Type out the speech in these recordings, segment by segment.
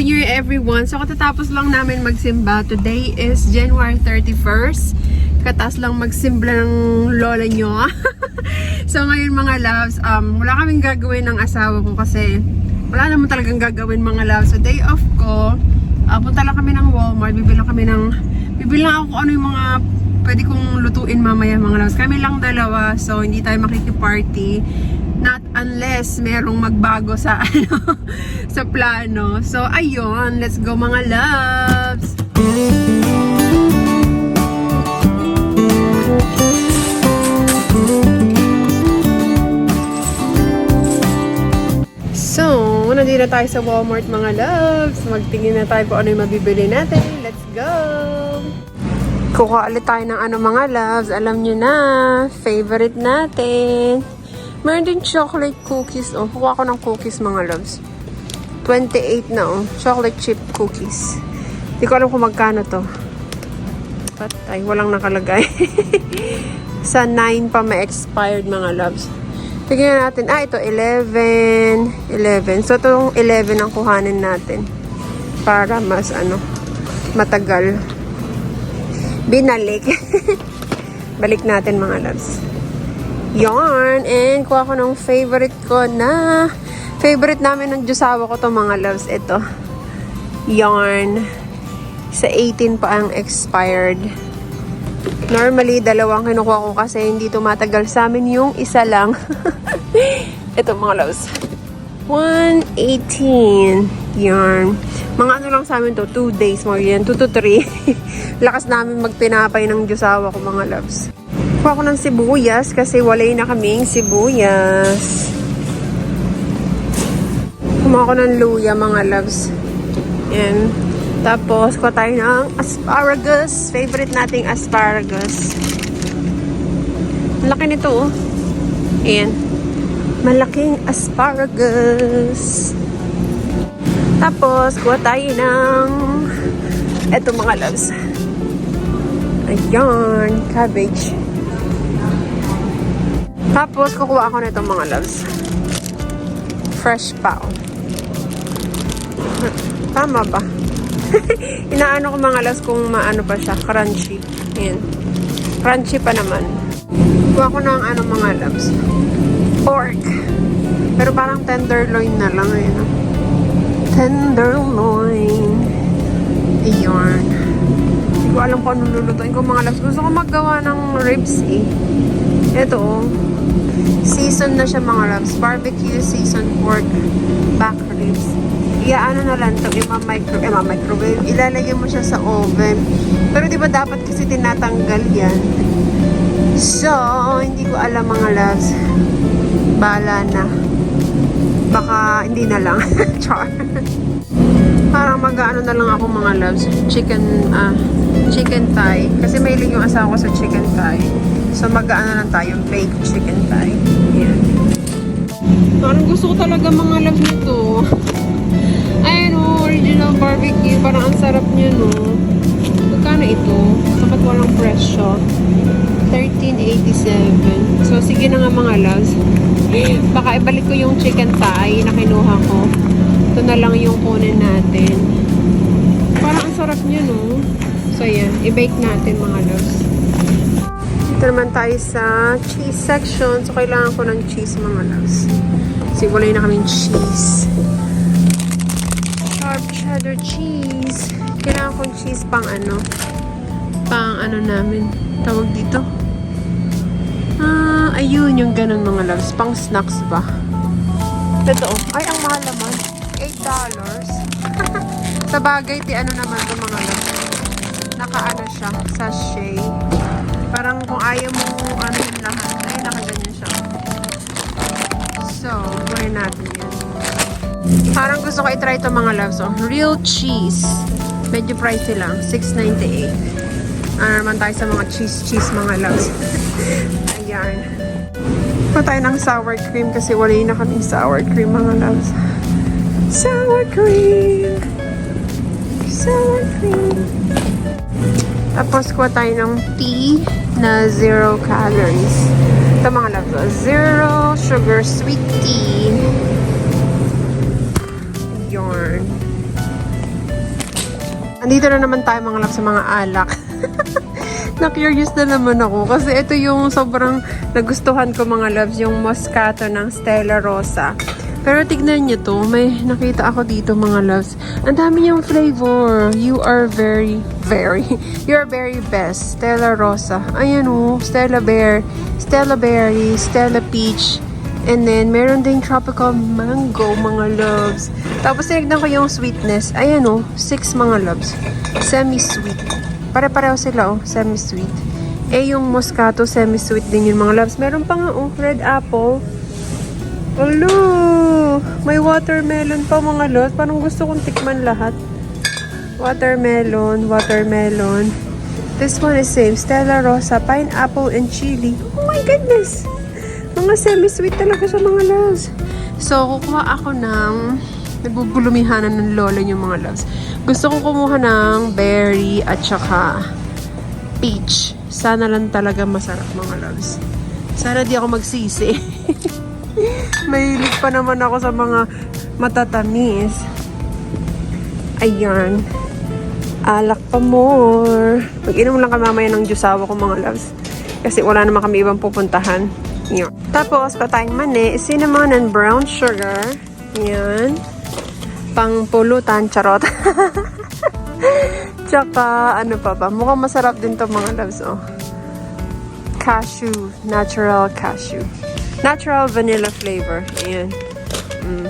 Happy New Year everyone! So katatapos lang namin magsimba. Today is January 31st. Katas lang magsimba ng lola nyo. so ngayon mga loves, um, wala kaming gagawin ng asawa ko kasi wala naman talagang gagawin mga loves. So day off ko, uh, punta lang kami ng Walmart, bibili kami ng, bibili lang ako ano yung mga pwede kong lutuin mamaya mga loves. Kami lang dalawa, so hindi tayo makikiparty. Not unless merong magbago sa ano sa plano. So ayun, let's go mga loves. So, nandito na tayo sa Walmart mga loves. Magtingin na tayo kung ano yung mabibili natin. Let's go! Kukuha ulit tayo ng ano mga loves. Alam nyo na, favorite natin. Meron din chocolate cookies. Oh, kukuha ko ng cookies mga loves. 28 na oh. Chocolate chip cookies. Hindi ko alam kung magkano to. Patay, walang nakalagay. Sa 9 pa ma-expired mga loves. Tignan natin. Ah, ito 11. 11. So, itong 11 ang kuhanin natin. Para mas ano, matagal. Binalik. Balik natin mga loves. Yarn. And kuha ko ng favorite ko na favorite namin ng Diyosawa ko to mga loves. Ito. Yarn. Sa 18 pa ang expired. Normally, dalawang kinukuha ko kasi hindi tumatagal sa amin yung isa lang. Ito mga loves. 118 yarn. Mga ano lang sa amin to, 2 days more yan, 2 to 3. Lakas namin magpinapay ng Diyosawa ko mga loves. Kuha ko ng sibuyas kasi walay na kaming sibuyas. Kumuha ko ng luya mga loves. Yan. Tapos, kuha tayo ng asparagus. Favorite nating asparagus. Laki nito, oh. Ayan. Malaking asparagus. Tapos, kuha tayo ng eto mga loves. Ayan, cabbage. Tapos, kukuha ako nito mga loves. Fresh pa. Tama ba? Inaano ko mga loves kung maano pa siya, crunchy. Ayan. Crunchy pa naman. Kuha ko ng ano mga loves. Pork. Pero parang tenderloin na lang. Ayan. oh. Tenderloin. Ayan. Hindi ko alam kung anong lulutuin ko mga loves. Gusto ko maggawa ng ribs eh. Ito oh. Season na siya mga loves. Barbecue seasoned pork back ribs. Iaano na lang ito, ima-micro, ima-microwave. Ilalagay mo siya sa oven. Pero di ba dapat kasi tinatanggal yan? So, hindi ko alam mga loves. Bala na. Baka hindi na lang. Char. Parang mag-ano na lang ako mga loves. Chicken, ah, chicken thigh. Kasi may yung asawa ko sa chicken thigh. So mag-ano lang tayo, baked chicken thigh. Gusto ko talaga mga loves nito. Ayan o, original barbecue. Parang ang sarap niya no. Magkano ito? Dapat walang presyo. 13.87. So, sige na nga mga loves. Baka ibalik ko yung chicken thigh na kinuha ko. Ito na lang yung kunin natin. Parang ang sarap niya no. So, ayan. I-bake natin mga loves. Dito naman tayo sa cheese section. So, kailangan ko ng cheese mga loves. Kasi walay na kaming cheese. Sharp cheddar cheese. Kailangan kong cheese pang ano. Pang ano namin. Tawag dito. Ah, ayun yung ganun mga loves. Pang snacks ba? Ito. oh. Ay, ang mahal naman. $8. Sa bagay, ti ano naman to mga loves. Naka-ano siya. Sachet. Parang kung ayaw mo ano yung lahat. Natin yan. Parang gusto ko i-try ito mga loves. Oh. Real cheese. Medyo pricey lang. $6.98. Ano naman tayo sa mga cheese-cheese mga loves. Ayan. Pa tayo ng sour cream kasi wala na kaming sour cream mga loves. Sour cream! Sour cream! Tapos kuha tayo ng tea na zero calories. Ito mga loves. oh. Zero sugar sweet tea. Andito na naman tayo mga love sa mga alak. Na-curious na naman ako kasi ito yung sobrang nagustuhan ko mga loves, yung Moscato ng Stella Rosa. Pero tignan nyo to, may nakita ako dito mga loves. Ang dami niyang flavor. You are very, very, you are very best. Stella Rosa. Ayan o, Stella Bear, Stella Berry, Stella Peach. And then, meron ding tropical mango, mga loves. Tapos, tinignan ko yung sweetness. Ayan o, six mga loves. Semi-sweet. Pare-pareho sila oh, semi-sweet. Eh, yung Moscato, semi-sweet din yun mga loves. Meron pa nga oh, red apple. Alo! May watermelon pa mga loves. Parang gusto kong tikman lahat. Watermelon, watermelon. This one is same. Stella Rosa, pineapple and chili. Oh my goodness! Mga semi-sweet talaga siya mga loves. So, kukuha ako ng nagugulumihanan ng lola yung mga loves. Gusto kong kumuha ng berry at saka peach. Sana lang talaga masarap mga loves. Sana di ako magsisi. Mahilig pa naman ako sa mga matatamis. Ayan. Alak pa more. Mag-inom lang kami mamaya ng jusawa ko mga loves. Kasi wala naman kami ibang pupuntahan. Yan. Tapos, patayang mani, cinnamon and brown sugar. Yan. Pang pulutan, charot. Tsaka, ano pa ba? Mukhang masarap din to mga loves, oh. Cashew. Natural cashew. Natural vanilla flavor. Ayan. Mm.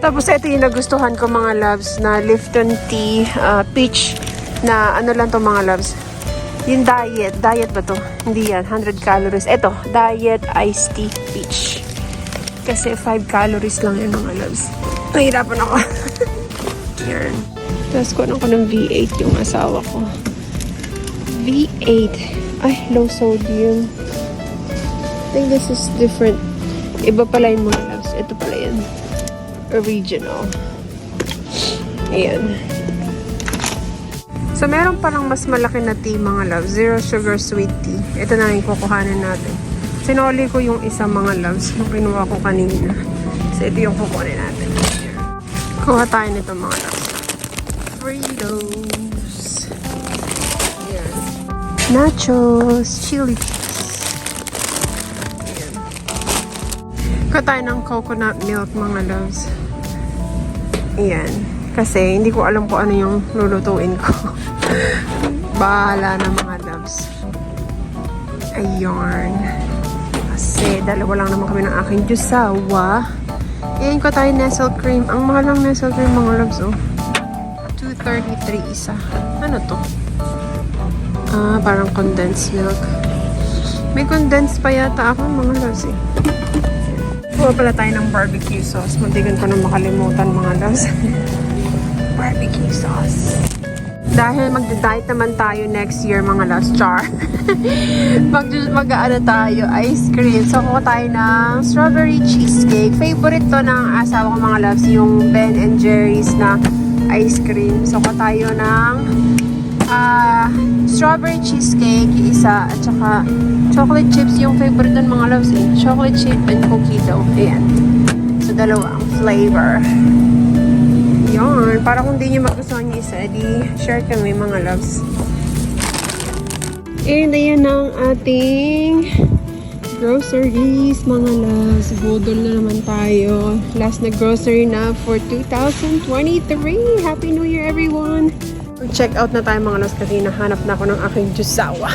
Tapos, ito yung nagustuhan ko mga loves na Lipton tea, uh, peach, na ano lang to mga loves. Yung diet. Diet ba to? Hindi yan. 100 calories. Ito, diet iced tea peach. Kasi 5 calories lang yan mga loves. Nahirapan ako. yan. Tapos kunan ko ng V8 yung asawa ko. V8. Ay, low sodium. I think this is different. Iba pala yung mga loves. Ito pala yan. Original. Ayan. So, meron palang mas malaki na tea, mga loves. Zero sugar sweet tea. Ito na yung kukuhanin natin. Sinoli ko yung isang mga loves nung kinuha ko kanina. So, ito yung kukuhanin natin. Kuha tayo nito, mga loves. Fritos. Ayan. Nachos. Chili. Ayan. Kuha tayo ng coconut milk, mga loves. Ayan. Kasi hindi ko alam kung ano yung lulutuin ko. Bahala na mga loves. Ayun. Kasi dalawa lang naman kami ng aking jusawa. Ayan ko tayo nestle cream. Ang mahal ng nestle cream mga loves oh. 233 isa. Ano to? Ah, parang condensed milk. May condensed pa yata ako mga loves eh. Kuha pala tayo ng barbecue sauce. Muntikan ko na makalimutan mga loves. barbecue sauce. Dahil magda-diet naman tayo next year mga loves. Char. mag mag-ano tayo, ice cream. So, kuha tayo ng strawberry cheesecake. Favorite to ng asawa ko mga loves, yung Ben and Jerry's na ice cream. So, kuha tayo ng ah strawberry cheesecake, yung isa, at saka chocolate chips, yung favorite ng mga loves eh. Chocolate chip and cookie dough. Ayan. So, dalawa ang flavor. Yun. Para kung di nyo magustuhan yung isa, di share kami mga loves. And ayan ang ating groceries, mga loves. Budol na naman tayo. Last na grocery na for 2023. Happy New Year, everyone! Check out na tayo mga loves kasi nahanap na ako ng aking jusawa.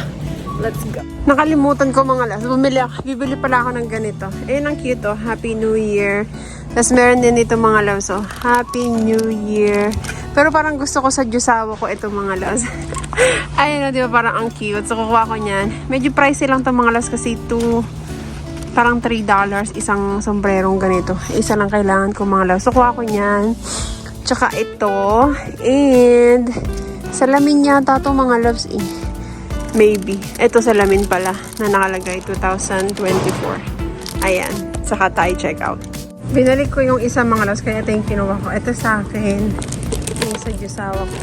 Let's go. Nakalimutan ko mga loves. Bumili ako. Bibili pala ako ng ganito. Ayun ang cute oh. Happy New Year. Tapos meron din dito mga loves oh. Happy New Year. Pero parang gusto ko sa jusawa ko ito mga loves. Ayun oh, di ba parang ang cute. So kukuha ko niyan. Medyo pricey lang to mga loves kasi 2 parang 3 dollars isang sombrerong ganito. Isa lang kailangan ko mga loves. So kuha ko niyan. Tsaka ito. And salamin yata to mga loves eh. Maybe. Ito salamin pala na nakalagay 2024. Ayan. Saka tayo check out. Binalik ko yung isa mga loves kaya ito yung kinuha ko. Ito sa akin. Ito yung sa jusawa ko.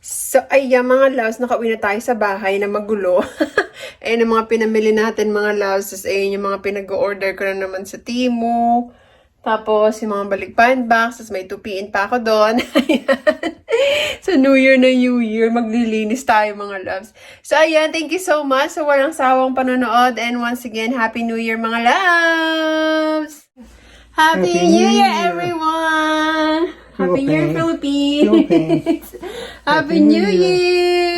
So, ayan mga loves, nakauwi na tayo sa bahay na magulo. Ayun ang mga pinamili natin mga loves. Ayun yung mga pinag-order ko na naman sa Timo. Tapos yung mga balikpan box. Tapos may tupiin pa ako doon. So New Year na New Year, maglilinis tayo mga loves. So ayan, thank you so much sa walang sawang panonood. And once again, Happy New Year mga loves! Happy, Happy New Year, Year. everyone! Happy New Year, Philippines. Philippines! Philippines. Happy New Year!